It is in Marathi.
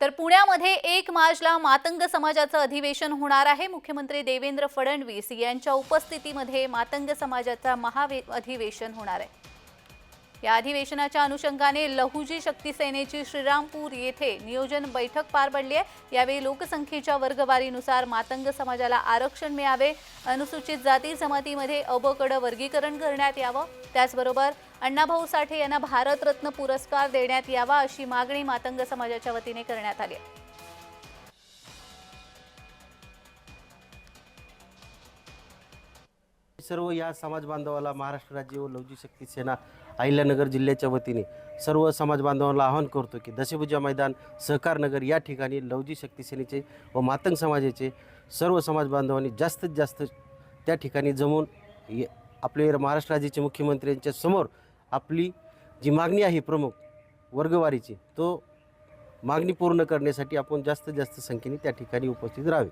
तर पुण्यामध्ये एक मार्चला मातंग समाजाचं अधिवेशन होणार आहे. मुख्यमंत्री देवेंद्र फडणवीस यांच्या उपस्थितीमध्ये मातंग समाजाचा महावे अधिवेशन होणार आहे. या अधिवेशनाच्या अनुषंगाने लहुजी शक्ती सेनेची श्रीरामपूर येथे नियोजन बैठक पार पडली आहे. यावेळी लोकसंख्येच्या वर्गवारीनुसार मातंग समाजाला आरक्षण मिळावे अनुसूचित जाती जमातीमध्ये अबकडं वर्गीकरण करण्यात यावं त्याचबरोबर अण्णाभाऊ साठे यांना भारतरत्न पुरस्कार देण्यात यावा अशी मागणी मातंग समाजाच्या वतीने करण्यात आली आहे. सर्व या समाज बांधवाला महाराष्ट्र राज्य व लवजी शक्ती सेना अहिल्यानगर जिल्ह्याच्या वतीने सर्व समाज बांधवांना आवाहन करतो की दशभुजा मैदान सहकार नगर या ठिकाणी लवजी शक्ती सेनेचे व मातंग समाजाचे सर्व समाज बांधवांनी जास्तीत जास्त त्या ठिकाणी जमून ये- आपले महाराष्ट्र राज्याचे मुख्यमंत्र्यांच्या समोर आपली जी मागणी आहे प्रमुख वर्गवारीची तो मागणी पूर्ण करण्यासाठी आपण जास्तीत जास्त संख्येने त्या ठिकाणी उपस्थित राहावे.